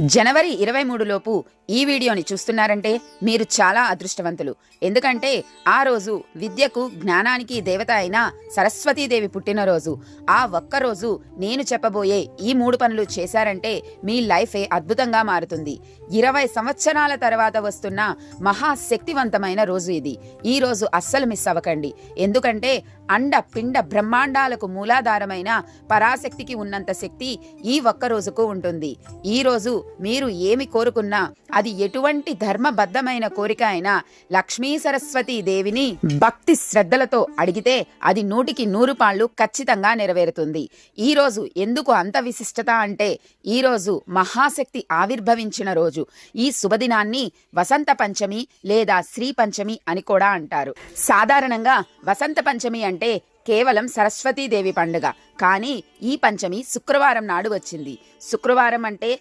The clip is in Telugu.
జనవరి ఇరవై మూడు లోపు ఈ వీడియోని చూస్తున్నారంటే మీరు చాలా అదృష్టవంతులు. ఎందుకంటే ఆ రోజు విద్యకు జ్ఞానానికి దేవత అయిన సరస్వతీదేవి పుట్టినరోజు. ఆ ఒక్కరోజు నేను చెప్పబోయే ఈ మూడు పనులు చేశారంటే మీ లైఫే అద్భుతంగా మారుతుంది. ఇరవై సంవత్సరాల తర్వాత వస్తున్న మహాశక్తివంతమైన రోజు ఇది. ఈ రోజు అస్సలు మిస్ అవ్వకండి. ఎందుకంటే అండ పిండ బ్రహ్మాండాలకు మూలాధారమైన పరాశక్తికి ఉన్నంత శక్తి ఈ ఒక్క రోజుకు ఉంటుంది. ఈ రోజు మీరు ఏమి కోరుకున్నా అది ఎటువంటి ధర్మబద్ధమైన కోరిక అయినా లక్ష్మీ సరస్వతి దేవిని భక్తి శ్రద్ధలతో అడిగితే అది నూటికి నూరు పాళ్ళు ఖచ్చితంగా నెరవేరుతుంది. ఈ రోజు ఎందుకు అంత విశిష్టత అంటే ఈ రోజు మహాశక్తి ఆవిర్భవించిన రోజు. ఈ శుభదినాన్ని వసంత పంచమి లేదా శ్రీ పంచమి అని కూడా అంటారు. సాధారణంగా వసంత పంచమి అంటే అంటే కేవలం సరస్వతీదేవి పండుగ. కానీ ఈ పంచమి శుక్రవారం నాడు వచ్చింది. శుక్రవారం అంటే